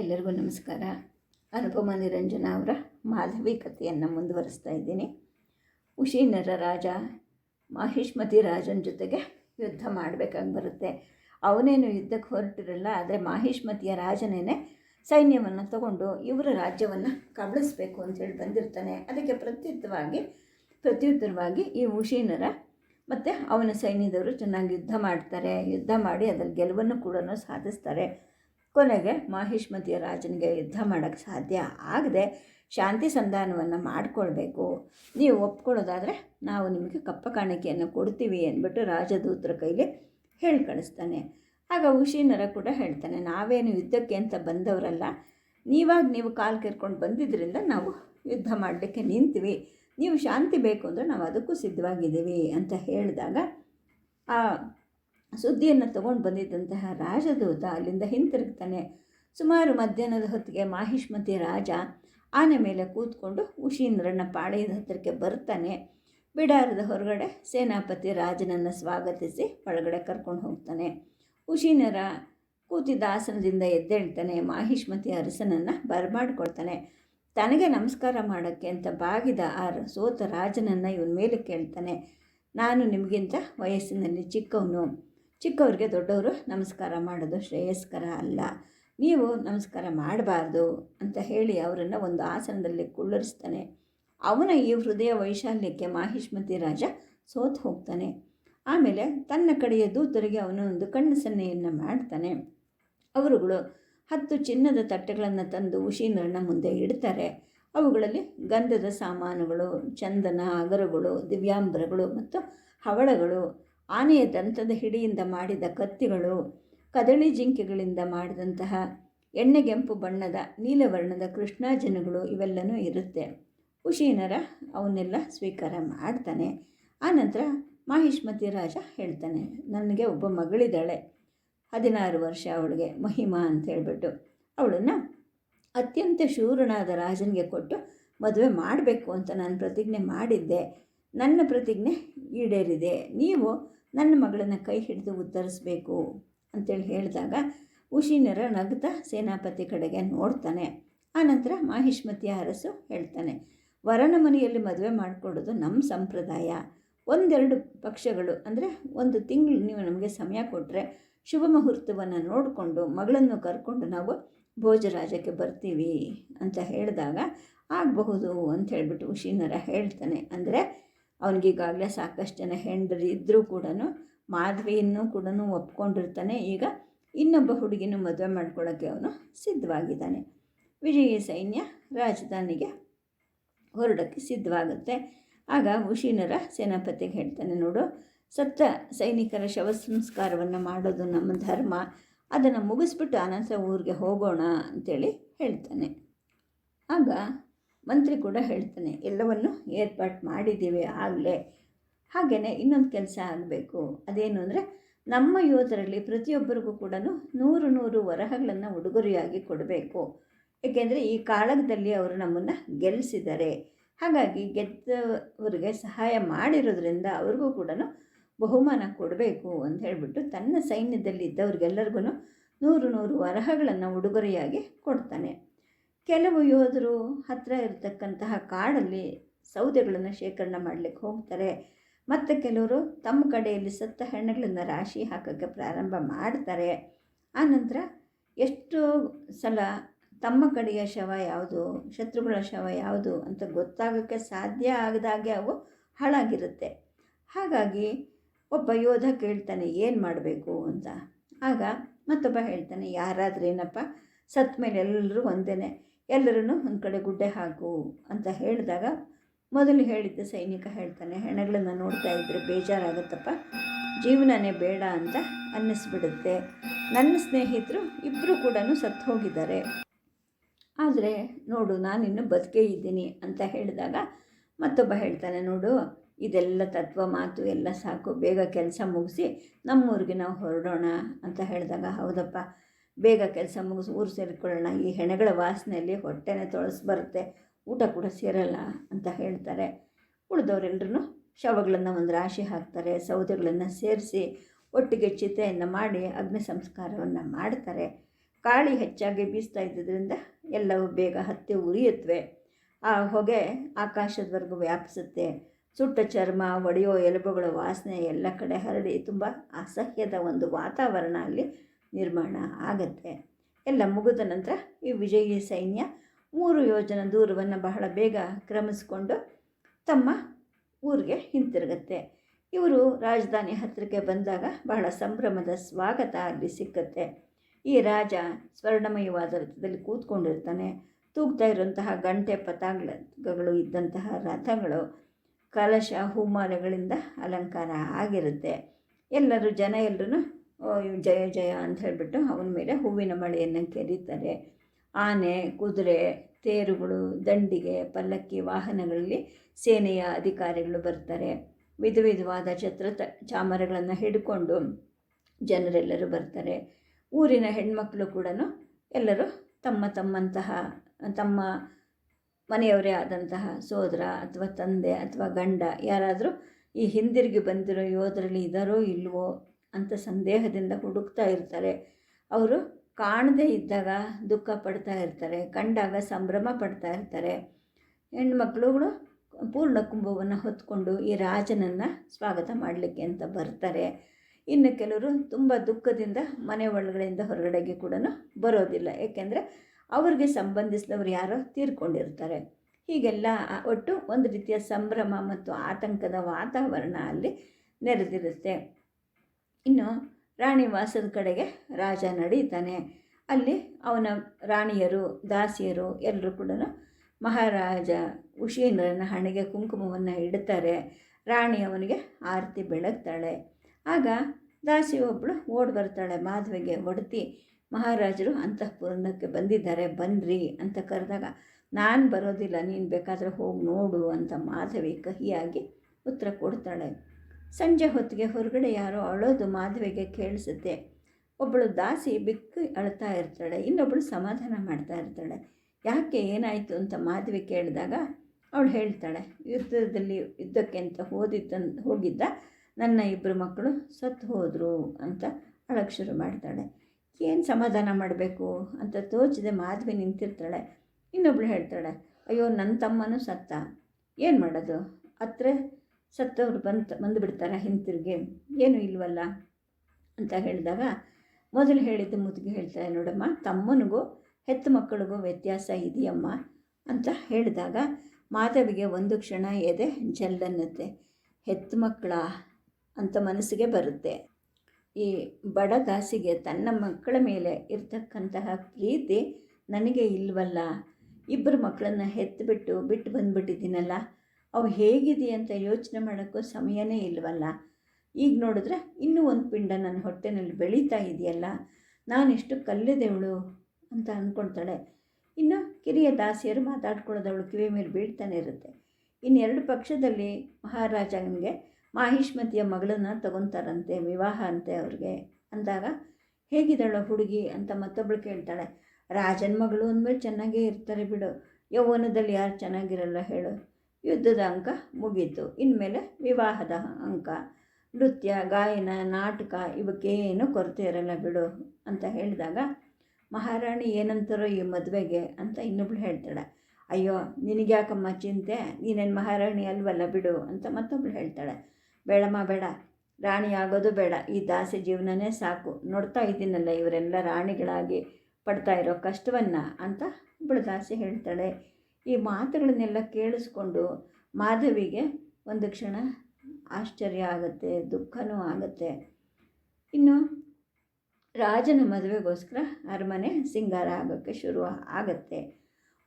ಎಲ್ಲರಿಗೂ ನಮಸ್ಕಾರ. ಅನುಪಮ ನಿರಂಜನ ಅವರ ಮಾಧವಿ ಕಥೆಯನ್ನು ಮುಂದುವರಿಸ್ತಾ ಇದ್ದೀನಿ. ಉಶೀನರ ರಾಜ, ಮಾಹಿಷ್ಮತಿ ರಾಜನ ಜೊತೆಗೆ ಯುದ್ಧ ಮಾಡಬೇಕಾಗಿ ಬರುತ್ತೆ. ಅವನೇನು ಯುದ್ಧಕ್ಕೆ ಹೊರಟಿರಲ್ಲ, ಆದರೆ ಮಾಹಿಷ್ಮತಿಯ ರಾಜನೇನೆ ಸೈನ್ಯವನ್ನು ತಗೊಂಡು ಇವರ ರಾಜ್ಯವನ್ನು ಕಬಳಿಸ್ಬೇಕು ಅಂತೇಳಿ ಬಂದಿರ್ತಾನೆ. ಅದಕ್ಕೆ ಪ್ರತ್ಯುತ್ತರವಾಗಿ ಪ್ರತ್ಯುತ್ತರವಾಗಿ ಈ ಉಶೀನರ ಮತ್ತು ಅವನ ಸೈನ್ಯದವರು ಚೆನ್ನಾಗಿ ಯುದ್ಧ ಮಾಡ್ತಾರೆ. ಯುದ್ಧ ಮಾಡಿ ಅದರಲ್ಲಿ ಗೆಲುವನ್ನು ಕೂಡ ಸಾಧಿಸ್ತಾರೆ. ಕೊನೆಗೆ ಮಾಹಿಷ್ಮತಿಯ ರಾಜನಿಗೆ ಯುದ್ಧ ಮಾಡೋಕ್ಕೆ ಸಾಧ್ಯ ಆಗದೆ ಶಾಂತಿ ಸಂಧಾನವನ್ನು ಮಾಡಿಕೊಳ್ಬೇಕು. ನೀವು ಒಪ್ಕೊಳ್ಳೋದಾದರೆ ನಾವು ನಿಮಗೆ ಕಪ್ಪ ಕಾಣಿಕೆಯನ್ನು ಕೊಡ್ತೀವಿ ಅಂದ್ಬಿಟ್ಟು ರಾಜದೂತರ ಕೈಲಿ ಹೇಳಿ ಕಳಿಸ್ತಾನೆ. ಆಗ ಉಶೀನರ ಕೂಡ ಹೇಳ್ತಾನೆ, ನಾವೇನು ಯುದ್ಧಕ್ಕೆ ಅಂತ ಬಂದವರಲ್ಲ, ನೀವಾಗ ನೀವು ಕಾಲು ಕೆರ್ಕೊಂಡು ಬಂದಿದ್ದರಿಂದ ನಾವು ಯುದ್ಧ ಮಾಡಲಿಕ್ಕೆ ನಿಂತೀವಿ. ನೀವು ಶಾಂತಿ ಬೇಕು ಅಂದರೆ ನಾವು ಅದಕ್ಕೂ ಸಿದ್ಧವಾಗಿದ್ದೀವಿ ಅಂತ ಹೇಳಿದಾಗ, ಆ ಸುದ್ದಿಯನ್ನು ತಗೊಂಡು ಬಂದಿದ್ದಂತಹ ರಾಜದೂತ ಅಲ್ಲಿಂದ ಹಿಂತಿರುಗ್ತಾನೆ. ಸುಮಾರು ಮಧ್ಯಾಹ್ನದ ಹೊತ್ತಿಗೆ ಮಾಹಿಷ್ಮತಿ ರಾಜ ಆನೆ ಮೇಲೆ ಕೂತ್ಕೊಂಡು ಉಶೀಂದ್ರನ ಪಾಳೆಯದ ಹತ್ತಿರಕ್ಕೆ ಬರ್ತಾನೆ. ಬಿಡಾರದ ಹೊರಗಡೆ ಸೇನಾಪತಿ ರಾಜನನ್ನು ಸ್ವಾಗತಿಸಿ ಒಳಗಡೆ ಕರ್ಕೊಂಡು ಹೋಗ್ತಾನೆ. ಉಶೀನರ ಕೂತಿದ್ದ ಆಸನದಿಂದ ಎದ್ದೇಳ್ತಾನೆ. ಮಾಹಿಷ್ಮತಿ ಅರಸನನ್ನು ಬರಮಾಡ್ಕೊಳ್ತಾನೆ. ತನಗೆ ನಮಸ್ಕಾರ ಮಾಡೋಕ್ಕೆ ಅಂತ ಬಾಗಿದ ಆ ಸೋತ ರಾಜನನ್ನು ಇವನ ಮೇಲೆ ಕೇಳ್ತಾನೆ. ನಾನು ನಿಮಗಿಂತ ವಯಸ್ಸಿನಲ್ಲಿ ಚಿಕ್ಕವನು. ಚಿಕ್ಕವ್ರಿಗೆ ದೊಡ್ಡವರು ನಮಸ್ಕಾರ ಮಾಡೋದು ಶ್ರೇಯಸ್ಕರ ಅಲ್ಲ. ನೀವು ನಮಸ್ಕಾರ ಮಾಡಬಾರ್ದು ಅಂತ ಹೇಳಿ ಅವರನ್ನು ಒಂದು ಆಸನದಲ್ಲಿ ಕುಳ್ಳರಿಸ್ತಾನೆ. ಅವನ ಈ ಹೃದಯ ವೈಶಾಲ್ಯಕ್ಕೆ ಮಾಹಿಷ್ಮತಿ ರಾಜ ಸೋತು ಹೋಗ್ತಾನೆ. ಆಮೇಲೆ ತನ್ನ ಕಡೆಯ ದೂತರಿಗೆ ಅವನು ಒಂದು ಕಣ್ಣು ಸನ್ನೆಯನ್ನು ಮಾಡ್ತಾನೆ. ಅವರುಗಳು ಹತ್ತು ಚಿನ್ನದ ತಟ್ಟೆಗಳನ್ನು ತಂದು ಉಶೀನರನ್ನ ಮುಂದೆ ಇಡ್ತಾರೆ. ಅವುಗಳಲ್ಲಿ ಗಂಧದ ಸಾಮಾನುಗಳು, ಚಂದನ ಅಗರುಗಳು, ದಿವ್ಯಾಂಬರಗಳು ಮತ್ತು ಹವಳಗಳು ಆನೆಯ ದಂತದ ಹಿಡಿಯಿಂದ ಮಾಡಿದ ಕತ್ತಿಗಳು, ಕದಳಿ ಜಿಂಕೆಗಳಿಂದ ಮಾಡಿದಂತಹ ಎಣ್ಣೆಗೆಂಪು ಬಣ್ಣದ ನೀಲವರ್ಣದ ಕೃಷ್ಣಾಜನಗಳು ಇವೆಲ್ಲನೂ ಇರುತ್ತೆ. ಉಶೀನರ ಅವನ್ನೆಲ್ಲ ಸ್ವೀಕಾರ ಮಾಡ್ತಾನೆ. ಆನಂತರ ಮಾಹಿಷ್ಮತಿ ರಾಜ ಹೇಳ್ತಾನೆ, ನನಗೆ ಒಬ್ಬ ಮಗಳಿದ್ದಾಳೆ. ಹದಿನಾರು ವರ್ಷ ಅವಳಿಗೆ ಮಹಿಮಾ ಅಂತ ಹೇಳ್ಬಿಟ್ಟು ಅವಳನ್ನು ಅತ್ಯಂತ ಶೂರನಾದ ರಾಜನಿಗೆ ಕೊಟ್ಟು ಮದುವೆ ಮಾಡಬೇಕು ಅಂತ ನಾನು ಪ್ರತಿಜ್ಞೆ ಮಾಡಿದ್ದೆ. ನನ್ನ ಪ್ರತಿಜ್ಞೆ ಈಡೇರಿದೆ. ನೀವು ನನ್ನ ಮಗಳನ್ನು ಕೈ ಹಿಡಿದು ಉದ್ಧರಿಸ್ಬೇಕು ಅಂತೇಳಿ ಹೇಳಿದಾಗ ಉಶಿನರ ನಗ್ತ ಸೇನಾಪತಿ ಕಡೆಗೆ ನೋಡ್ತಾನೆ. ಆನಂತರ ಮಾಹಿಷ್ಮತಿಯ ಅರಸು ಹೇಳ್ತಾನೆ, ವರನ ಮನೆಯಲ್ಲಿ ಮದುವೆ ಮಾಡಿಕೊಡೋದು ನಮ್ಮ ಸಂಪ್ರದಾಯ. ಒಂದೆರಡು ಪಕ್ಷಗಳು ಅಂದರೆ ಒಂದು ತಿಂಗಳು ನೀವು ನಮಗೆ ಸಮಯ ಕೊಟ್ಟರೆ ಶುಭ ಮುಹೂರ್ತವನ್ನು ನೋಡಿಕೊಂಡು ಮಗಳನ್ನು ಕರ್ಕೊಂಡು ನಾವು ಭೋಜರಾಜಕ್ಕೆ ಬರ್ತೀವಿ ಅಂತ ಹೇಳಿದಾಗ ಆಗಬಹುದು ಅಂತ ಹೇಳಿಬಿಟ್ಟು ಉಶಿನರ ಹೇಳ್ತಾನೆ. ಅಂದರೆ ಅವನಿಗೀಗಾಗಲೇ ಸಾಕಷ್ಟು ಜನ ಹೆಂಡರು ಇದ್ದರೂ ಕೂಡ ಮಾಧವಿಯನ್ನು ಕೂಡ ಒಪ್ಕೊಂಡಿರ್ತಾನೆ. ಈಗ ಇನ್ನೊಬ್ಬ ಹುಡುಗಿನ ಮದುವೆ ಮಾಡ್ಕೊಳ್ಳೋಕ್ಕೆ ಅವನು ಸಿದ್ಧವಾಗಿದ್ದಾನೆ. ವಿಜಯ ಸೈನ್ಯ ರಾಜಧಾನಿಗೆ ಹೊರಡೋಕ್ಕೆ ಸಿದ್ಧವಾಗುತ್ತೆ. ಆಗ ಉಶೀನರ ಸೇನಾಪತಿಗೆ ಹೇಳ್ತಾನೆ, ನೋಡು ಸತ್ತ ಸೈನಿಕರ ಶವ ಸಂಸ್ಕಾರವನ್ನು ಮಾಡೋದು ನಮ್ಮ ಧರ್ಮ. ಅದನ್ನು ಮುಗಿಸ್ಬಿಟ್ಟು ಆನಂತರ ಊರಿಗೆ ಹೋಗೋಣ ಅಂತೇಳಿ ಹೇಳ್ತಾನೆ. ಆಗ ಮಂತ್ರಿ ಕೂಡ ಹೇಳ್ತಾನೆ, ಎಲ್ಲವನ್ನು ಏರ್ಪಾಟ್ ಮಾಡಿದ್ದೀವಿ ಆಗಲೇ. ಹಾಗೆಯೇ ಇನ್ನೊಂದು ಕೆಲಸ ಆಗಬೇಕು. ಅದೇನು ಅಂದರೆ, ನಮ್ಮ ಯೋಧರಲ್ಲಿ ಪ್ರತಿಯೊಬ್ಬರಿಗೂ ಕೂಡ ನೂರು ನೂರು ವರಹಗಳನ್ನು ಉಡುಗೊರೆಯಾಗಿ ಕೊಡಬೇಕು. ಏಕೆಂದರೆ ಈ ಕಾಳಗದಲ್ಲಿ ಅವರು ನಮ್ಮನ್ನು ಗೆಲ್ಲಿಸಿದ್ದಾರೆ ಹಾಗಾಗಿ ಗೆದ್ದವರಿಗೆ ಸಹಾಯ ಮಾಡಿರೋದ್ರಿಂದ ಅವ್ರಿಗೂ ಕೂಡ ಬಹುಮಾನ ಕೊಡಬೇಕು ಅಂತ ಹೇಳಿಬಿಟ್ಟು ತನ್ನ ಸೈನ್ಯದಲ್ಲಿ ಇದ್ದವ್ರಿಗೆಲ್ಲರಿಗೂ ನೂರು ನೂರು ವರಹಗಳನ್ನು ಉಡುಗೊರೆಯಾಗಿ ಕೊಡ್ತಾನೆ. ಕೆಲವು ಯೋಧರು ಹತ್ತಿರ ಇರತಕ್ಕಂತಹ ಕಾಡಲ್ಲಿ ಸೌದೆಗಳನ್ನು ಶೇಖರಣೆ ಮಾಡಲಿಕ್ಕೆ ಹೋಗ್ತಾರೆ. ಮತ್ತು ಕೆಲವರು ತಮ್ಮ ಕಡೆಯಲ್ಲಿ ಸತ್ತ ಹೆಣ್ಣುಗಳನ್ನು ರಾಶಿ ಹಾಕೋಕ್ಕೆ ಪ್ರಾರಂಭ ಮಾಡ್ತಾರೆ. ಆನಂತರ ಎಷ್ಟು ಸಲ ತಮ್ಮ ಕಡೆಯ ಶವ ಯಾವುದು, ಶತ್ರುಗಳ ಶವ ಯಾವುದು ಅಂತ ಗೊತ್ತಾಗೋಕ್ಕೆ ಸಾಧ್ಯ ಆಗದಾಗೆ ಅವು ಹಾಳಾಗಿರುತ್ತೆ. ಹಾಗಾಗಿ ಒಬ್ಬ ಯೋಧ ಕೇಳ್ತಾನೆ, ಏನು ಮಾಡಬೇಕು? ಅಂತ. ಆಗ ಮತ್ತೊಬ್ಬ ಹೇಳ್ತಾನೆ ಯಾರಾದ್ರೇನಪ್ಪ ಸತ್ತ ಮೇಲೆ ಎಲ್ಲರೂ ಒಂದೇ ಎಲ್ಲರೂ ಒಂದು ಕಡೆ ಗುಡ್ಡೆ ಹಾಕು ಅಂತ ಹೇಳಿದಾಗ ಮೊದಲು ಹೇಳಿದ್ದ ಸೈನಿಕ ಹೇಳ್ತಾನೆ, ಹೆಣಗಳನ್ನು ನೋಡ್ತಾ ಇದ್ದರೆ ಬೇಜಾರಾಗುತ್ತಪ್ಪ, ಜೀವನನೇ ಬೇಡ ಅಂತ ಅನ್ನಿಸ್ಬಿಡುತ್ತೆ. ನನ್ನ ಸ್ನೇಹಿತರು ಇಬ್ಬರು ಕೂಡ ಸತ್ತು ಹೋಗಿದ್ದಾರೆ. ಆದರೆ ನೋಡು, ನಾನಿನ್ನು ಬದುಕೇ ಇದ್ದೀನಿ ಅಂತ ಹೇಳಿದಾಗ ಮತ್ತೊಬ್ಬ ಹೇಳ್ತಾನೆ, ನೋಡು, ಇದೆಲ್ಲ ತತ್ವ ಮಾತು ಎಲ್ಲ ಸಾಕು, ಬೇಗ ಕೆಲಸ ಮುಗಿಸಿ ನಮ್ಮೂರಿಗೆ ನಾವು ಹೊರಡೋಣ ಅಂತ ಹೇಳಿದಾಗ, ಹೌದಪ್ಪ ಬೇಗ ಕೆಲಸ ಮುಗಿಸಿ ಊರು ಸೇರಿಕೊಳ್ಳೋಣ. ಈ ಹೆಣಗಳ ವಾಸನೆಯಲ್ಲಿ ಹೊಟ್ಟೆನೇ ತೊಳಸಿ ಬರುತ್ತೆ. ಊಟ ಕೂಡ ಸೇರಲ್ಲ ಅಂತ ಹೇಳ್ತಾರೆ. ಉಳಿದವರೆಲ್ಲರೂ ಶವಗಳನ್ನು ಒಂದು ರಾಶಿ ಹಾಕ್ತಾರೆ. ಸೌದೆಗಳನ್ನು ಸೇರಿಸಿ ಒಟ್ಟಿಗೆ ಚಿತೆಯನ್ನು ಮಾಡಿ ಅಗ್ನಿ ಸಂಸ್ಕಾರವನ್ನು ಮಾಡ್ತಾರೆ. ಗಾಳಿ ಹೆಚ್ಚಾಗಿ ಬೀಸ್ತಾ ಇದ್ದಿದ್ದರಿಂದ ಎಲ್ಲವೂ ಬೇಗ ಹತ್ತಿ ಉರಿಯುತ್ತವೆ ಆ ಹೊಗೆ ಆಕಾಶದವರೆಗೂ ವ್ಯಾಪಿಸುತ್ತೆ. ಸುಟ್ಟ ಚರ್ಮ, ಒಡೆಯೋ ಎಲುಬುಗಳ ವಾಸನೆ ಎಲ್ಲ ಕಡೆ ಹರಡಿ ತುಂಬ ಅಸಹ್ಯದ ಒಂದು ವಾತಾವರಣ ಅಲ್ಲಿ ನಿರ್ಮಾಣ ಆಗತ್ತೆ. ಎಲ್ಲ ಮುಗಿದ ನಂತರ ಈ ವಿಜಯಿ ಸೈನ್ಯ ಮೂರು ಯೋಜನ ದೂರವನ್ನು ಬಹಳ ಬೇಗ ಕ್ರಮಿಸಿಕೊಂಡು ತಮ್ಮ ಊರಿಗೆ ಹಿಂತಿರುಗತ್ತೆ. ಇವರು ರಾಜಧಾನಿ ಹತ್ತಿರಕ್ಕೆ ಬಂದಾಗ ಬಹಳ ಸಂಭ್ರಮದ ಸ್ವಾಗತ ಅಲ್ಲಿ ಸಿಕ್ಕತ್ತೆ. ಈ ರಾಜ ಸ್ವರ್ಣಮಯವಾದ ರಥದಲ್ಲಿ ಕೂತ್ಕೊಂಡಿರ್ತಾನೆ. ತೂಗ್ತಾ ಇರುವಂತಹ ಗಂಟೆ ಪತಾಂಗಗಳು ಇದ್ದಂತಹ ರಥಗಳು ಕಲಶ ಹೂಮಾಲೆಗಳಿಂದ ಅಲಂಕಾರ ಆಗಿರುತ್ತೆ. ಎಲ್ಲರೂ ಜನ ಎಲ್ಲರೂ ಜಯ ಜಯ ಅಂತ ಹೇಳಿಬಿಟ್ಟು ಅವನ ಮೇಲೆ ಹೂವಿನ ಮಳೆಯನ್ನು ಕೆರೀತಾರೆ. ಆನೆ, ಕುದುರೆ, ತೇರುಗಳು, ದಂಡಿಗೆ, ಪಲ್ಲಕ್ಕಿ ವಾಹನಗಳಲ್ಲಿ ಸೇನೆಯ ಅಧಿಕಾರಿಗಳು ಬರ್ತಾರೆ. ವಿಧ ವಿಧವಾದ ಛತ್ರ ಚಾಮರಗಳನ್ನು ಹಿಡ್ಕೊಂಡು ಜನರೆಲ್ಲರೂ ಬರ್ತಾರೆ. ಊರಿನ ಹೆಣ್ಮಕ್ಳು ಕೂಡ ಎಲ್ಲರೂ ತಮ್ಮ ತಮ್ಮಂತಹ, ತಮ್ಮ ಮನೆಯವರೇ ಆದಂತಹ ಸೋದರ ಅಥವಾ ತಂದೆ ಅಥವಾ ಗಂಡ ಯಾರಾದರೂ ಈ ಹಿಂದಿರುಗಿ ಬಂದಿರೋ ಯೋಧರಲ್ಲಿ ಇದ್ದಾರೋ ಇಲ್ವೋ ಅಂತ ಸಂದೇಹದಿಂದ ಹುಡುಕ್ತಾ ಇರ್ತಾರೆ. ಅವರು ಕಾಣದೇ ಇದ್ದಾಗ ದುಃಖ ಪಡ್ತಾ ಇರ್ತಾರೆ, ಕಂಡಾಗ ಸಂಭ್ರಮ ಪಡ್ತಾ ಇರ್ತಾರೆ. ಹೆಣ್ಮಕ್ಳುಗಳು ಪೂರ್ಣ ಕುಂಭವನ್ನು ಹೊತ್ಕೊಂಡು ಈ ರಾಜನನ್ನು ಸ್ವಾಗತ ಮಾಡಲಿಕ್ಕೆ ಅಂತ ಬರ್ತಾರೆ. ಇನ್ನು ಕೆಲವರು ತುಂಬ ದುಃಖದಿಂದ ಮನೆ ಒಳಗಡೆಯಿಂದ ಹೊರಗಡೆಗೆ ಕೂಡ ಬರೋದಿಲ್ಲ. ಏಕೆಂದರೆ ಅವ್ರಿಗೆ ಸಂಬಂಧಿಸಿದವರು ಯಾರೋ ತೀರ್ಕೊಂಡಿರ್ತಾರೆ. ಹೀಗೆಲ್ಲ ಒಟ್ಟು ಒಂದು ರೀತಿಯ ಸಂಭ್ರಮ ಮತ್ತು ಆತಂಕದ ವಾತಾವರಣ ಅಲ್ಲಿ ನೆರೆದಿರುತ್ತೆ. ಇನ್ನು ರಾಣಿ ವಾಸದ ಕಡೆಗೆ ರಾಜ ನಡೀತಾನೆ. ಅಲ್ಲಿ ಅವನ ರಾಣಿಯರು, ದಾಸಿಯರು ಎಲ್ಲರೂ ಕೂಡ ಮಹಾರಾಜ ಉಷೀಂದ್ರನ ಹಣೆಗೆ ಕುಂಕುಮವನ್ನು ಇಡ್ತಾರೆ. ರಾಣಿ ಅವನಿಗೆ ಆರತಿ ಬೆಳಗ್ತಾಳೆ. ಆಗ ದಾಸಿ ಒಬ್ಬಳು ಓಡ್ ಬರ್ತಾಳೆ ಮಾಧವಿಗೆ, ಒಡತಿ, ಮಹಾರಾಜರು ಅಂತಃಪೂರ್ಣಕ್ಕೆ ಬಂದಿದ್ದಾರೆ ಬನ್ನಿರಿ ಅಂತ ಕರೆದಾಗ, ನಾನು ಬರೋದಿಲ್ಲ, ನೀನು ಬೇಕಾದರೆ ಹೋಗಿ ನೋಡು ಅಂತ ಮಾಧವಿ ಕಹಿಯಾಗಿ ಉತ್ತರ ಕೊಡ್ತಾಳೆ. ಸಂಜೆ ಹೊತ್ತಿಗೆ ಹೊರಗಡೆ ಯಾರೋ ಅಳೋದು ಮಾಧವಿಗೆ ಕೇಳಿಸುತ್ತೆ. ಒಬ್ಬಳು ದಾಸಿ ಬಿಕ್ಕಿ ಅಳ್ತಾ ಇರ್ತಾಳೆ, ಇನ್ನೊಬ್ಬಳು ಸಮಾಧಾನ ಮಾಡ್ತಾ ಇರ್ತಾಳೆ. ಯಾಕೆ ಏನಾಯಿತು ಅಂತ ಮಾಧವಿ ಕೇಳಿದಾಗ ಅವಳು ಹೇಳ್ತಾಳೆ, ಯುದ್ಧದಲ್ಲಿ ಯುದ್ಧಕ್ಕೆ ಅಂತ ಹೋದಿದ್ದ, ಹೋಗಿದ್ದ ನನ್ನ ಇಬ್ಬರು ಮಕ್ಕಳು ಸತ್ತು ಹೋದರು ಅಂತ ಅಳಕ್ಕೆ ಶುರು ಮಾಡ್ತಾಳೆ. ಏನು ಸಮಾಧಾನ ಮಾಡಬೇಕು? ಅಂತ ತೋಚಿದೆ ಮಾಧವಿ ನಿಂತಿರ್ತಾಳೆ. ಇನ್ನೊಬ್ಳು ಹೇಳ್ತಾಳೆ, ಅಯ್ಯೋ ನನ್ನ ತಮ್ಮನೂ ಸತ್ತ. ಏನು ಮಾಡೋದು? ಹತ್ರ ಸತ್ತವ್ರು ಬಂದು ಬಂದುಬಿಡ್ತಾರೆ ಹಿಂತಿರುಗಿ. ಏನೂ ಇಲ್ವಲ್ಲ ಅಂತ ಹೇಳಿದಾಗ ಮೊದಲು ಹೇಳಿದ್ದು ಮುದುಗಿ ಹೇಳ್ತಾರೆ ನೋಡಮ್ಮ, ತಮ್ಮನಿಗೂ ಹೆತ್ತು ಮಕ್ಕಳಿಗೂ ವ್ಯತ್ಯಾಸ ಇದೆಯಮ್ಮ ಅಂತ ಹೇಳಿದಾಗ ಮಾಧವಿಗೆ ಒಂದು ಕ್ಷಣ ಎದೆ ಜಲ್ಲನ್ನತ್ತೆ. ಹೆತ್ತು ಮಕ್ಕಳ ಅಂತ ಮನಸ್ಸಿಗೆ ಬರುತ್ತೆ. ಈ ಬಡ ದಾಸಿಗೆ ತನ್ನ ಮಕ್ಕಳ ಮೇಲೆ ಇರ್ತಕ್ಕಂತಹ ಪ್ರೀತಿ ನನಗೆ ಇಲ್ವಲ್ಲ. ಇಬ್ಬರು ಮಕ್ಕಳನ್ನ ಹೆತ್ತುಬಿಟ್ಟು ಬಿಟ್ಟು ಬಂದುಬಿಟ್ಟಿದ್ದೀನಲ್ಲ. ಅವು ಹೇಗಿದೆ ಅಂತ ಯೋಚನೆ ಮಾಡೋಕ್ಕೂ ಸಮಯನೇ ಇಲ್ವಲ್ಲ? ಈಗ ನೋಡಿದ್ರೆ ಇನ್ನೂ ಒಂದು ಪಿಂಡ ನನ್ನ ಹೊಟ್ಟೆನಲ್ಲಿ ಬೆಳೀತಾ ಇದೆಯಲ್ಲ, ನಾನೆಷ್ಟು ಕಲ್ಲಿದೆವಳು ಅಂತ ಅಂದ್ಕೊಳ್ತಾಳೆ. ಇನ್ನು ಕಿರಿಯ ದಾಸಿಯರು ಮಾತಾಡ್ಕೊಳ್ಳೋದವಳು ಕಿವಿ ಮೇಲೆ ಬೀಳ್ತಾನೆ ಇರುತ್ತೆ. ಇನ್ನೆರಡು ಪಕ್ಷದಲ್ಲಿ ಮಹಾರಾಜನಿಗೆ ಮಾಹಿಷ್ಮತಿಯ ಮಗಳನ್ನ ತಗೊತಾರಂತೆ, ವಿವಾಹ ಅಂತೆ ಅವ್ರಿಗೆ. ಅಂದಾಗ ಹೇಗಿದ್ದಾಳೋ ಹುಡುಗಿ ಅಂತ ಮತ್ತೊಬ್ಬಳು ಕೇಳ್ತಾಳೆ. ರಾಜನ ಮಗಳು ಅಂದಮೇಲೆ ಚೆನ್ನಾಗೇ ಇರ್ತಾರೆ ಬಿಡು. ಯೌವನದಲ್ಲಿ ಯಾರು ಚೆನ್ನಾಗಿರಲ್ಲ ಹೇಳು. ಯುದ್ಧದ ಅಂಕ ಮುಗೀತು. ಇನ್ಮೇಲೆ ವಿವಾಹದ ಅಂಕ. ನೃತ್ಯ, ಗಾಯನ, ನಾಟಕ ಇವಕ್ಕೇನು ಕೊರತೆ ಇರಲ್ಲ ಬಿಡು ಅಂತ ಹೇಳಿದಾಗ, ಮಹಾರಾಣಿ ಏನಂತಾರೋ ಈ ಮದುವೆಗೆ ಅಂತ ಇನ್ನೊಬ್ಳು ಹೇಳ್ತಾಳೆ. ಅಯ್ಯೋ, ನಿನಗ್ಯಾಕಮ್ಮ ಚಿಂತೆ? ನೀನೇನು ಮಹಾರಾಣಿ ಅಲ್ವಲ್ಲ ಬಿಡು ಅಂತ ಮತ್ತೊಬ್ಳು ಹೇಳ್ತಾಳೆ. ಬೇಡಮ್ಮ, ಬೇಡ. ರಾಣಿ ಆಗೋದು ಬೇಡ. ಈ ದಾಸಿ ಜೀವನನೇ ಸಾಕು. ನೋಡ್ತಾ ಇದ್ದೀನಲ್ಲ ಇವರೆಲ್ಲ ರಾಣಿಗಳಾಗಿ ಪಡ್ತಾ ಇರೋ ಕಷ್ಟವನ್ನು ಅಂತ ಒಬ್ಬಳು ದಾಸಿ ಹೇಳ್ತಾಳೆ. ಈ ಮಾತುಗಳನ್ನೆಲ್ಲ ಕೇಳಿಸ್ಕೊಂಡು ಮಾಧವಿಗೆ ಒಂದು ಕ್ಷಣ ಆಶ್ಚರ್ಯ ಆಗುತ್ತೆ, ದುಃಖನೂ ಆಗುತ್ತೆ. ಇನ್ನು ರಾಜನ ಮದುವೆಗೋಸ್ಕರ ಅರಮನೆ ಸಿಂಗಾರ ಆಗೋಕ್ಕೆ ಶುರು ಆಗುತ್ತೆ.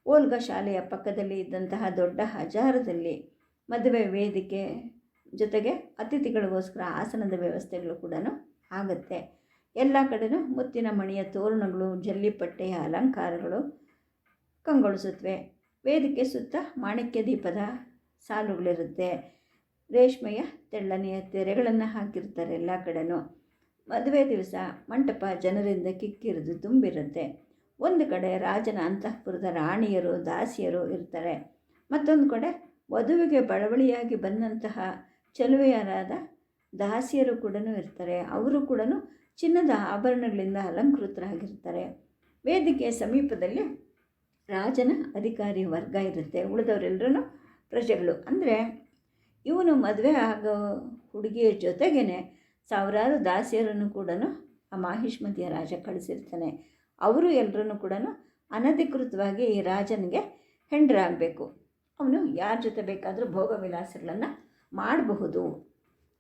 ಓಲ್ಗ ಶಾಲೆಯ ಪಕ್ಕದಲ್ಲಿ ಇದ್ದಂತಹ ದೊಡ್ಡ ಹಜಾರದಲ್ಲಿ ಮದುವೆ ವೇದಿಕೆ ಜೊತೆಗೆ ಅತಿಥಿಗಳಿಗೋಸ್ಕರ ಆಸನದ ವ್ಯವಸ್ಥೆಗಳು ಕೂಡ ಆಗುತ್ತೆ. ಎಲ್ಲ ಕಡೆಯೂ ಮುತ್ತಿನ ಮಣಿಯ ತೋರಣಗಳು, ಜಲ್ಲಿಪಟ್ಟೆಯ ಅಲಂಕಾರಗಳು ಕಂಗೊಳಿಸುತ್ತವೆ ವೇದಿಕೆ ಸುತ್ತ ಮಾಣಿಕ್ಯ ದೀಪದ ಸಾಲುಗಳಿರುತ್ತೆ. ರೇಷ್ಮೆಯ ತೆಳ್ಳನೆಯ ತೆರೆಗಳನ್ನು ಹಾಕಿರ್ತಾರೆ ಎಲ್ಲ ಕಡೆನೂ. ಮದುವೆ ದಿವಸ ಮಂಟಪ ಜನರಿಂದ ಕಿಕ್ಕಿರಿದು ತುಂಬಿರುತ್ತೆ. ಒಂದು ಕಡೆ ರಾಜನ ಅಂತಃಪುರದ ರಾಣಿಯರು, ದಾಸಿಯರು ಇರ್ತಾರೆ. ಮತ್ತೊಂದು ಕಡೆ ವಧುವಿಗೆ ಬಳವಳಿಯಾಗಿ ಬಂದಂತಹ ಚಲುವೆಯರಾದ ದಾಸಿಯರು ಕೂಡ ಇರ್ತಾರೆ. ಅವರು ಕೂಡ ಚಿನ್ನದ ಆಭರಣಗಳಿಂದ ಅಲಂಕೃತರಾಗಿರ್ತಾರೆ. ವೇದಿಕೆಯ ಸಮೀಪದಲ್ಲಿ ರಾಜನ ಅಧಿಕಾರಿ ವರ್ಗ ಇರುತ್ತೆ. ಉಳಿದವರೆಲ್ಲರೂ ಪ್ರಜೆಗಳು. ಅಂದರೆ ಇವನು ಮದುವೆ ಆಗೋ ಹುಡುಗಿಯ ಜೊತೆಗೇ ಸಾವಿರಾರು ದಾಸಿಯರನ್ನು ಕೂಡ ಆ ಮಾಹಿಷ್ಮತಿಯ ರಾಜ ಕಳಿಸಿರ್ತಾನೆ. ಅವರು ಎಲ್ಲರನ್ನು ಕೂಡ ಅನಧಿಕೃತವಾಗಿ ಈ ರಾಜನಿಗೆ ಹೆಂಡರಾಗಬೇಕು. ಅವನು ಯಾರ ಜೊತೆ ಬೇಕಾದರೂ ಭೋಗ ವಿಲಾಸಗಳನ್ನು ಮಾಡಬಹುದು.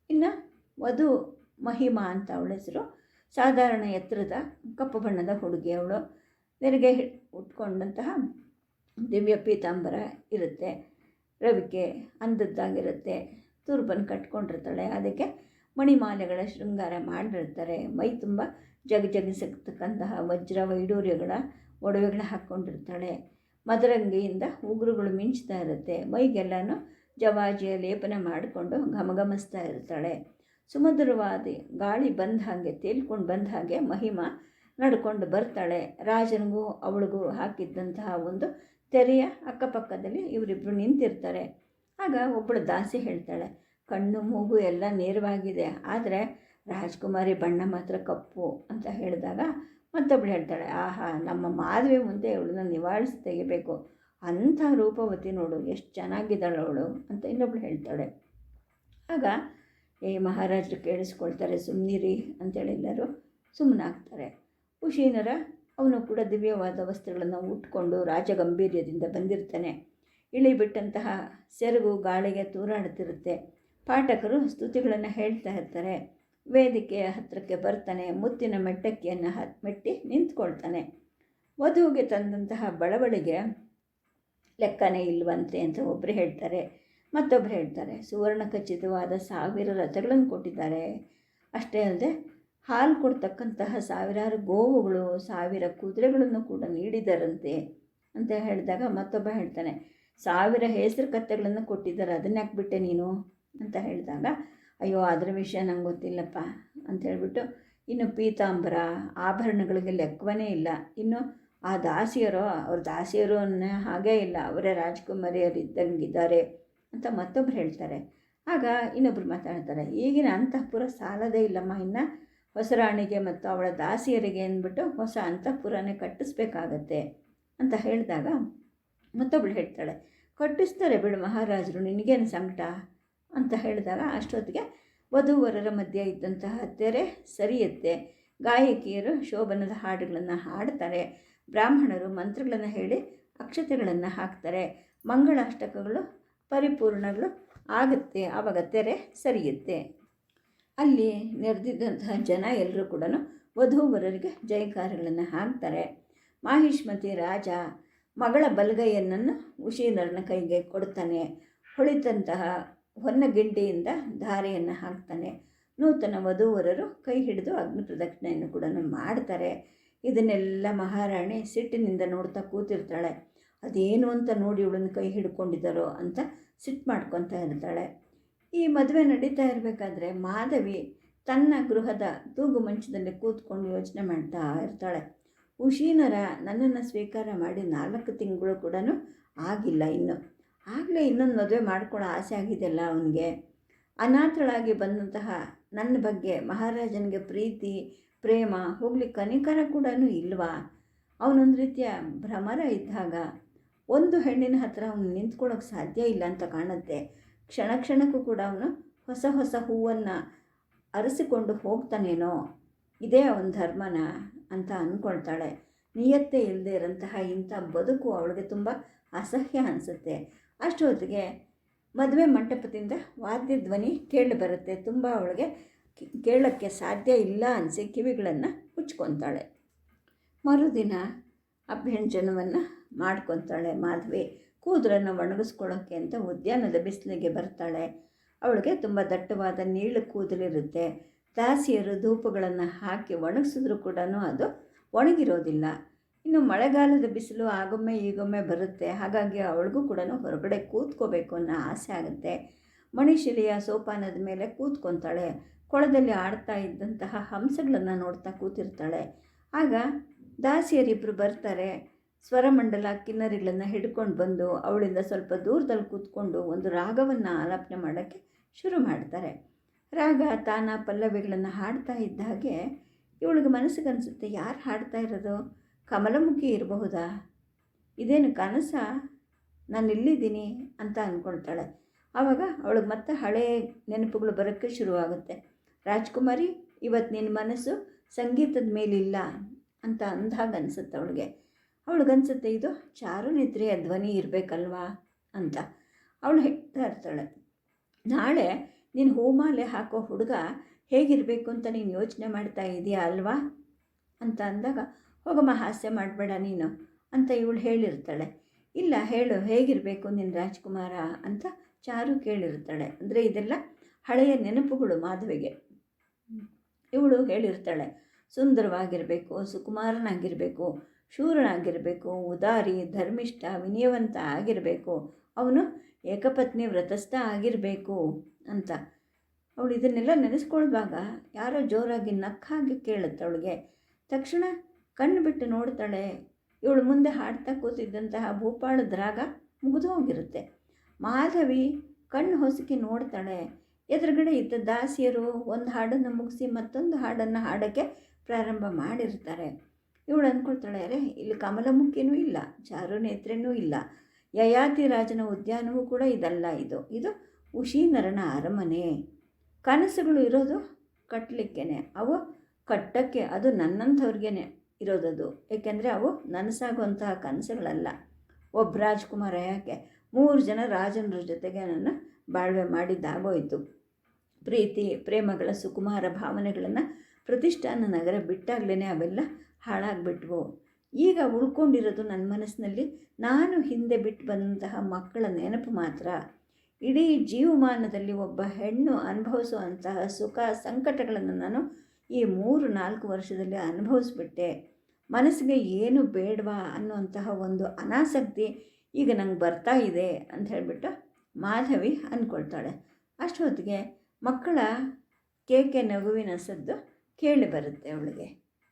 ಇನ್ನು ವಧು ಮಹಿಮಾ ಅಂತ ಅವಳ ಹೆಸರು. ಸಾಧಾರಣ ಎತ್ತರದ ಕಪ್ಪು ಬಣ್ಣದ ಹುಡುಗಿ ಅವಳು. ನೆರಿಗೆ ಉಟ್ಕೊಂಡಂತಹ ದಿವ್ಯ ಪೀತಾಂಬರ ಇರುತ್ತೆ. ರವಿಕೆ ಅಂದದ್ದಾಗಿರುತ್ತೆ. ತುರ್ಬನ್ ಕಟ್ಕೊಂಡಿರ್ತಾಳೆ. ಅದಕ್ಕೆ ಮಣಿಮಾಲೆಗಳ ಶೃಂಗಾರ ಮಾಡಿರ್ತಾರೆ. ಮೈ ತುಂಬ ಜಗಜಗಿಸತಕ್ಕಂತಹ ವಜ್ರ ವೈಡೂರ್ಯಗಳ ಒಡವೆಗಳ ಹಾಕ್ಕೊಂಡಿರ್ತಾಳೆ ಮದರಂಗಿಯಿಂದ ಉಗುರುಗಳು ಮಿಂಚ್ತಾ ಇರುತ್ತೆ. ಮೈಗೆಲ್ಲನೂ ಜವಾಜಿಯ ಲೇಪನ ಮಾಡಿಕೊಂಡು ಘಮಘಮಿಸ್ತಾ ಇರ್ತಾಳೆ. ಸುಮಧುರವಾದ ಗಾಳಿ ಬಂದ ಹಾಗೆ, ತೇಲ್ಕೊಂಡು ಬಂದ ಹಾಗೆ ಮಹಿಮಾ ನಡ್ಕೊಂಡು ಬರ್ತಾಳೆ. ರಾಜನಿಗೂ ಅವಳಿಗೂ ಹಾಕಿದ್ದಂತಹ ಒಂದು ತೆರೆಯ ಅಕ್ಕಪಕ್ಕದಲ್ಲಿ ಇವರಿಬ್ಬರು ನಿಂತಿರ್ತಾರೆ. ಆಗ ಒಬ್ಬಳು ದಾಸಿ ಹೇಳ್ತಾಳೆ, ಕಣ್ಣು, ಮೂಗು ಎಲ್ಲ ನೇರವಾಗಿದೆ. ಆದರೆ ರಾಜ್ಕುಮಾರಿ ಬಣ್ಣ ಮಾತ್ರ ಕಪ್ಪು ಅಂತ ಹೇಳಿದಾಗ ಮತ್ತೊಬ್ಳು ಹೇಳ್ತಾಳೆ, ಆಹಾ, ನಮ್ಮ ಮಾದುವೆ ಮುಂದೆ ಇವಳನ್ನ ನಿವಾರಿಸಿ ತೆಗಿಬೇಕು. ಅಂಥ ರೂಪವತಿ ನೋಡು, ಎಷ್ಟು ಚೆನ್ನಾಗಿದ್ದಾಳೆ ಅವಳು ಅಂತ ಇನ್ನೊಬ್ಳು ಹೇಳ್ತಾಳೆ. ಆಗ, ಏ ಮಹಾರಾಜರು ಕೇಳಿಸ್ಕೊಳ್ತಾರೆ ಸುಮ್ಮನಿರಿ ಅಂತೇಳಿ ಎಲ್ಲರೂ ಸುಮ್ಮನಾಗ್ತಾರೆ ಕುಶೀನರ ಅವನು ಕೂಡ ದಿವ್ಯವಾದ ವಸ್ತ್ರಗಳನ್ನು ಉಟ್ಕೊಂಡು ರಾಜಗಂಭೀರ್ಯದಿಂದ ಬಂದಿರ್ತಾನೆ ಇಳಿಬಿಟ್ಟಂತಹ ಸೆರಗು ಗಾಳಿಗೆ ತೂರಾಡುತ್ತಿರುತ್ತೆ. ಪಾಠಕರು ಸ್ತುತಿಗಳನ್ನು ಹೇಳ್ತಾ ಇರ್ತಾರೆ. ವೇದಿಕೆಯ ಹತ್ತಿರಕ್ಕೆ ಬರ್ತಾನೆ, ಮುತ್ತಿನ ಮೆಟ್ಟಕ್ಕಿಯನ್ನು ಹ, ಮೆಟ್ಟಿ ನಿಂತ್ಕೊಳ್ತಾನೆ. ವಧುವಿಗೆ ತಂದಂತಹ ಬಳವಳಿಗೆ ಲೆಕ್ಕನೇ ಇಲ್ವಂತೆ ಅಂತ ಒಬ್ಬರು ಹೇಳ್ತಾರೆ. ಮತ್ತೊಬ್ಬರು ಹೇಳ್ತಾರೆ, ಸುವರ್ಣ ಖಚಿತವಾದ ಸಾವಿರ ರಥಗಳನ್ನು ಕೊಟ್ಟಿದ್ದಾರೆ. ಅಷ್ಟೇ ಅಲ್ಲದೆ ಹಾಲು ಕೊಡ್ತಕ್ಕಂತಹ ಸಾವಿರಾರು ಗೋವುಗಳು, ಸಾವಿರ ಕುದುರೆಗಳನ್ನು ಕೂಡ ನೀಡಿದರಂತೆ ಅಂತ ಹೇಳಿದಾಗ ಮತ್ತೊಬ್ಬ ಹೇಳ್ತಾನೆ, ಸಾವಿರ ಹೆಸರು ಕತ್ತೆಗಳನ್ನು ಕೊಟ್ಟಿದ್ದಾರೆ, ಅದನ್ನ ಯಾಕೆ ಬಿಟ್ಟೆ ನೀನು? ಅಂತ ಹೇಳಿದಾಗ, ಅಯ್ಯೋ ಅದರ ವಿಷಯ ನಂಗೆ ಗೊತ್ತಿಲ್ಲಪ್ಪ ಅಂತ ಹೇಳ್ಬಿಟ್ಟು, ಇನ್ನು ಪೀತಾಂಬರ, ಆಭರಣಗಳಿಗೆ ಲೆಕ್ಕವೇ ಇಲ್ಲ. ಇನ್ನು ಆ ದಾಸಿಯರು, ಅವ್ರ ದಾಸಿಯರು ಹಾಗೇ ಇಲ್ಲ, ಅವರೇ ರಾಜ್ಕುಮಾರಿಯರು ಇದ್ದಂಗಿದ್ದಾರೆ ಅಂತ ಮತ್ತೊಬ್ರು ಹೇಳ್ತಾರೆ. ಆಗ ಇನ್ನೊಬ್ರು ಮಾತಾಡ್ತಾರೆ, ಈಗಿನ ಅಂತಃಪುರ ಸಾಲದೇ ಇಲ್ಲಮ್ಮ, ಇನ್ನು ಹೊಸ ರಾಣಿಗೆ ಮತ್ತು ಅವಳ ದಾಸಿಯರಿಗೆ ಅಂದ್ಬಿಟ್ಟು ಹೊಸ ಅಂತಃಪುರನೇ ಕಟ್ಟಿಸ್ಬೇಕಾಗತ್ತೆ ಅಂತ ಹೇಳಿದಾಗ ಮತ್ತೊಬ್ಳು ಹೇಳ್ತಾಳೆ, ಕಟ್ಟಿಸ್ತಾರೆ ಬಿಡು ಮಹಾರಾಜರು, ನಿನಗೇನು ಸಂಕಟ? ಅಂತ ಹೇಳಿದಾಗ ಅಷ್ಟೊತ್ತಿಗೆ ವಧುವರರ ಮಧ್ಯೆ ಇದ್ದಂತಹ ತೆರೆ ಸರಿಯುತ್ತೆ. ಗಾಯಕಿಯರು ಶೋಭನದ ಹಾಡುಗಳನ್ನು ಹಾಡ್ತಾರೆ, ಬ್ರಾಹ್ಮಣರು ಮಂತ್ರಗಳನ್ನು ಹೇಳಿ ಅಕ್ಷತೆಗಳನ್ನು ಹಾಕ್ತಾರೆ, ಮಂಗಳಾಷ್ಟಕಗಳು, ಪರಿಪೂರ್ಣಗಳು ಆಗುತ್ತೆ, ಆವಾಗ ತೆರೆ ಸರಿಯುತ್ತೆ. ಅಲ್ಲಿ ನೆರೆದಿದ್ದಂತಹ ಜನ ಎಲ್ಲರೂ ಕೂಡ ವಧುವರರಿಗೆ ಜಯಕಾರಗಳನ್ನು ಹಾಕ್ತಾರೆ. ಮಾಹಿಷ್ಮತಿ ರಾಜ ಮಗಳ ಬಲಗೈಯನ್ನು ಉಶೀನರನ ಕೈಗೆ ಕೊಡ್ತಾನೆ. ಹೊಳಿತಂತಹ ಹೊನ್ನಗಿಂಡಿಯಿಂದ ಧಾರೆಯನ್ನು ಹಾಕ್ತಾನೆ. ನೂತನ ವಧುವರರು ಕೈ ಹಿಡಿದು ಅಗ್ನಿ ಪ್ರದಕ್ಷಿಣೆಯನ್ನು ಕೂಡ ಮಾಡ್ತಾರೆ. ಇದನ್ನೆಲ್ಲ ಮಹಾರಾಣಿ ಸಿಟ್ಟಿನಿಂದ ನೋಡ್ತಾ ಕೂತಿರ್ತಾಳೆ. ಅದೇನು ಅಂತ ನೋಡಿ ಇವಳನ್ನು ಕೈ ಹಿಡ್ಕೊಂಡಿದ್ದಾರೋ ಅಂತ ಸಿಟ್ಟು ಮಾಡ್ಕೊತಾ ಇರ್ತಾಳೆ. ಈ ಮದುವೆ ನಡೀತಾ ಇರಬೇಕಾದ್ರೆ ಮಾಧವಿ ತನ್ನ ಗೃಹದ ತೂಗು ಮಂಚದಲ್ಲಿ ಕೂತ್ಕೊಂಡು ಯೋಚನೆ ಮಾಡ್ತಾ ಇರ್ತಾಳೆ. ಉಶೀನರ ನನ್ನನ್ನು ಸ್ವೀಕಾರ ಮಾಡಿ ನಾಲ್ಕು ತಿಂಗಳು ಕೂಡ ಆಗಿಲ್ಲ ಇನ್ನು. ಆಗಲೇ ಇನ್ನೊಂದು ಮದುವೆ ಮಾಡ್ಕೊಳ್ಳೋ ಆಸೆ ಆಗಿದೆಯಲ್ಲ ಅವನಿಗೆ. ಅನಾಥಳಾಗಿ ಬಂದಂತಹ ನನ್ನ ಬಗ್ಗೆ ಮಹಾರಾಜನಿಗೆ ಪ್ರೀತಿ, ಪ್ರೇಮ ಹೋಗಲಿ ಕನಿಕರ ಕೂಡ ಇಲ್ವಾ? ಅವನೊಂದು ರೀತಿಯ ಭ್ರಮರ ಇದ್ದಾಗ ಒಂದು ಹೆಣ್ಣಿನ ಹತ್ರ ಅವನು ನಿಂತ್ಕೊಳ್ಳೋಕೆ ಸಾಧ್ಯ ಇಲ್ಲ ಅಂತ ಕಾಣುತ್ತೆ. ಕ್ಷಣ ಕ್ಷಣಕ್ಕೂ ಕೂಡ ಅವನು ಹೊಸ ಹೊಸ ಹೂವನ್ನು ಅರಸಿಕೊಂಡು ಹೋಗ್ತಾನೇನೋ, ಇದೇ ಅವನ ಧರ್ಮನ ಅಂತ ಅಂದ್ಕೊಳ್ತಾಳೆ ನಿಯತ್ತೇ ಇಲ್ಲದೆ ಇರೋಂತಹ ಇಂಥ ಬದುಕು ಅವಳಿಗೆ ತುಂಬ ಅಸಹ್ಯ ಅನಿಸುತ್ತೆ. ಅಷ್ಟೊತ್ತಿಗೆ ಮದುವೆ ಮಂಟಪದಿಂದ ವಾದ್ಯ ಧ್ವನಿ ಕೇಳಿ ಬರುತ್ತೆ. ತುಂಬ ಅವಳಿಗೆ ಕೇಳೋಕ್ಕೆ ಸಾಧ್ಯ ಇಲ್ಲ ಅನಿಸಿ ಕಿವಿಗಳನ್ನು ಮುಚ್ಕೊತಾಳೆ. ಮರುದಿನ ಅಭ್ಯಂಜನವನ್ನು ಮಾಡ್ಕೊತಾಳೆ ಮಾಧವಿ. ಕೂದಲನ್ನು ಒಣಗಿಸ್ಕೊಳ್ಳೋಕ್ಕೆ ಅಂತ ಉದ್ಯಾನದ ಬಿಸಿಲಿಗೆ ಬರ್ತಾಳೆ. ಅವಳಿಗೆ ತುಂಬ ದಟ್ಟವಾದ ನೀಳು ಕೂದಲಿರುತ್ತೆ. ದಾಸಿಯರು ಧೂಪಗಳನ್ನು ಹಾಕಿ ಒಣಗಿಸಿದ್ರೂ ಕೂಡ ಅದು ಒಣಗಿರೋದಿಲ್ಲ. ಇನ್ನು ಮಳೆಗಾಲದ ಬಿಸಿಲು ಆಗೊಮ್ಮೆ ಈಗೊಮ್ಮೆ ಬರುತ್ತೆ. ಹಾಗಾಗಿ ಅವಳಿಗೂ ಕೂಡ ಹೊರಗಡೆ ಕೂತ್ಕೋಬೇಕು ಅನ್ನೋ ಆಸೆ ಆಗುತ್ತೆ. ಮಣಿಶಿಲೆಯ ಸೋಪಾನದ ಮೇಲೆ ಕೂತ್ಕೊತಾಳೆ. ಕೊಳದಲ್ಲಿ ಆಡ್ತಾ ಇದ್ದಂತಹ ಹಂಸಗಳನ್ನು ನೋಡ್ತಾ ಕೂತಿರ್ತಾಳೆ. ಆಗ ದಾಸಿಯರಿಬ್ಬರು ಬರ್ತಾರೆ. ಸ್ವರಮಂಡಲ ಕಿನ್ನರಿಗಳನ್ನು ಹಿಡ್ಕೊಂಡು ಬಂದು ಅವಳಿಂದ ಸ್ವಲ್ಪ ದೂರದಲ್ಲಿ ಕೂತ್ಕೊಂಡು ಒಂದು ರಾಗವನ್ನು ಆಲಾಪನೆ ಮಾಡೋಕ್ಕೆ ಶುರು ಮಾಡ್ತಾರೆ. ರಾಗ, ತಾನ, ಪಲ್ಲವಿಗಳನ್ನು ಹಾಡ್ತಾ ಇದ್ದ ಹಾಗೆ ಇವಳಿಗೆ ಮನಸ್ಸಿಗೆ ಅನಿಸುತ್ತೆ ಯಾರು ಹಾಡ್ತಾ ಇರೋದು? ಕಮಲಮುಖಿ ಇರಬಹುದಾ? ಇದೇನು ಕನಸ? ನಾನು ಇಲ್ಲಿದ್ದೀನಿ ಅಂತ ಅಂದ್ಕೊಳ್ತಾಳೆ ಆವಾಗ ಅವಳಿಗೆ ಮತ್ತೆ ಹಳೆ ನೆನಪುಗಳು ಬರೋಕ್ಕೆ ಶುರುವಾಗುತ್ತೆ. ರಾಜ್ಕುಮಾರಿ ಇವತ್ತು ನಿನ್ನ ಮನಸ್ಸು ಸಂಗೀತದ ಮೇಲಿಲ್ಲ ಅಂತ ಅಂದಾಗ ಅನಿಸುತ್ತೆ ಅವಳಿಗೆ. ಅವಳಿಗನ್ಸುತ್ತೆ, ಇದು ಚಾರು ಚಾರುನಿದ್ರೆಯ ಧ್ವನಿ ಇರಬೇಕಲ್ವಾ? ಅಂತ. ಅವಳು ಹೇಳ್ತಾ ಇರ್ತಾಳೆ, ನಾಳೆ ನೀನು ಹೂಮಾಲೆ ಹಾಕೋ ಹುಡುಗ ಹೇಗಿರಬೇಕು ಅಂತ ನೀನು ಯೋಚನೆ ಮಾಡ್ತಾ ಇದೆಯಾ ಅಲ್ವಾ? ಅಂತ ಅಂದಾಗ, ಹೋಗಮ್ಮ, ಹಾಸ್ಯ ಮಾಡಬೇಡ ನೀನು, ಅಂತ ಇವಳು ಹೇಳಿರ್ತಾಳೆ. ಇಲ್ಲ, ಹೇಳು, ಹೇಗಿರಬೇಕು ನಿನ್ನ ರಾಜ್ಕುಮಾರ? ಅಂತ ಚಾರು ಕೇಳಿರ್ತಾಳೆ. ಅಂದರೆ ಇದೆಲ್ಲ ಹಳೆಯ ನೆನಪುಗಳು ಮಾಧವಿಗೆ. ಇವಳು ಹೇಳಿರ್ತಾಳೆ, ಸುಂದರವಾಗಿರಬೇಕು, ಸುಕುಮಾರನಾಗಿರಬೇಕು ಶೂರನಾಗಿರಬೇಕು, ಉದಾರಿ, ಧರ್ಮಿಷ್ಠ, ವಿನಯವಂತ ಆಗಿರಬೇಕು, ಅವನು ಏಕಪತ್ನಿ, ವ್ರತಸ್ಥ ಆಗಿರಬೇಕು ಅಂತ. ಅವಳು ಇದನ್ನೆಲ್ಲ ನೆನೆಸ್ಕೊಳ್ವಾಗ ಯಾರೋ ಜೋರಾಗಿ ನಕ್ಕಾಗಿ ಕೇಳುತ್ತೆ ಅವಳಿಗೆ. ತಕ್ಷಣ ಕಣ್ಣು ಬಿಟ್ಟು ನೋಡ್ತಾಳೆ, ಇವಳು ಮುಂದೆ ಹಾಡ್ತಾ ಕೂತಿದ್ದಂತಹ ಭೂಪಾಳದ ರಾಗ ಮುಗಿದು ಹೋಗಿರುತ್ತೆ. ಮಾಧವಿ ಕಣ್ಣು ಹೊಸಕಿ ನೋಡ್ತಾಳೆ, ಎದುರುಗಡೆ ಇದ್ದ ದಾಸಿಯರು ಒಂದು ಹಾಡನ್ನು ಮುಗಿಸಿ ಮತ್ತೊಂದು ಹಾಡನ್ನು ಹಾಡೋಕ್ಕೆ ಪ್ರಾರಂಭ ಮಾಡಿರ್ತಾರೆ. ಇವಳು ಅಂದ್ಕೊಳ್ತಾಳೆ, ಅರೆ, ಇಲ್ಲಿ ಕಮಲಮುಖಿನೂ ಇಲ್ಲ, ಚಾರು ನೇತ್ರನೂ ಇಲ್ಲ ಯಯಾತಿ ರಾಜನ ಉದ್ಯಾನವೂ ಕೂಡ ಇದಲ್ಲ ಇದು ಇದು ಉಶೀನರನ ಅರಮನೆ. ಕನಸುಗಳು ಇರೋದು ಕಟ್ಟಲಿಕ್ಕೇನೆ ಅವು ಕಟ್ಟಕ್ಕೆ ಅದು ನನ್ನಂಥವ್ರಿಗೇನೆ ಇರೋದದು, ಏಕೆಂದರೆ ಅವು ನನಸಾಗುವಂತಹ ಕನಸುಗಳಲ್ಲ. ಒಬ್ಬ ರಾಜ್ಕುಮಾರ, ಯಾಕೆ? ಮೂರು ಜನ ರಾಜನರ ಜೊತೆಗೆ ನನ್ನ ಬಾಳ್ವೆ ಮಾಡಿದ್ದಾಗೋಯಿತು. ಪ್ರೀತಿ, ಪ್ರೇಮಗಳ ಸುಕುಮಾರ ಭಾವನೆಗಳನ್ನು ಪ್ರತಿಷ್ಠಾನ ನಗರ ಬಿಟ್ಟಾಗಲೇ ಅವೆಲ್ಲ ಹಾಳಾಗ್ಬಿಟ್ವು. ಈಗ ಉಳ್ಕೊಂಡಿರೋದು ನನ್ನ ಮನಸ್ಸಿನಲ್ಲಿ ನಾನು ಹಿಂದೆ ಬಿಟ್ಟು ಬಂದಂತಹ ಮಕ್ಕಳ ನೆನಪು ಮಾತ್ರ. ಇಡೀ ಜೀವಮಾನದಲ್ಲಿ ಒಬ್ಬ ಹೆಣ್ಣು ಅನುಭವಿಸುವಂತಹ ಸುಖ ಸಂಕಟಗಳನ್ನು ನಾನು ಈ ಮೂರು ನಾಲ್ಕು ವರ್ಷದಲ್ಲಿ ಅನುಭವಿಸ್ಬಿಟ್ಟೆ. ಮನಸ್ಸಿಗೆ ಏನು ಬೇಡವಾ ಅನ್ನುವಂತಹ ಒಂದು ಅನಾಸಕ್ತಿ ಈಗ ನಂಗೆ ಬರ್ತಾ ಇದೆ ಅಂತ ಹೇಳಿಬಿಟ್ಟು ಮಾಧವಿ ಅಂದ್ಕೊಳ್ತಾಳೆ ಅಷ್ಟೊತ್ತಿಗೆ ಮಕ್ಕಳ ಕೇಕೆ ನಗುವಿನ ಸದ್ದು ಕೇಳಿ ಬರುತ್ತೆ ಅವಳಿಗೆ.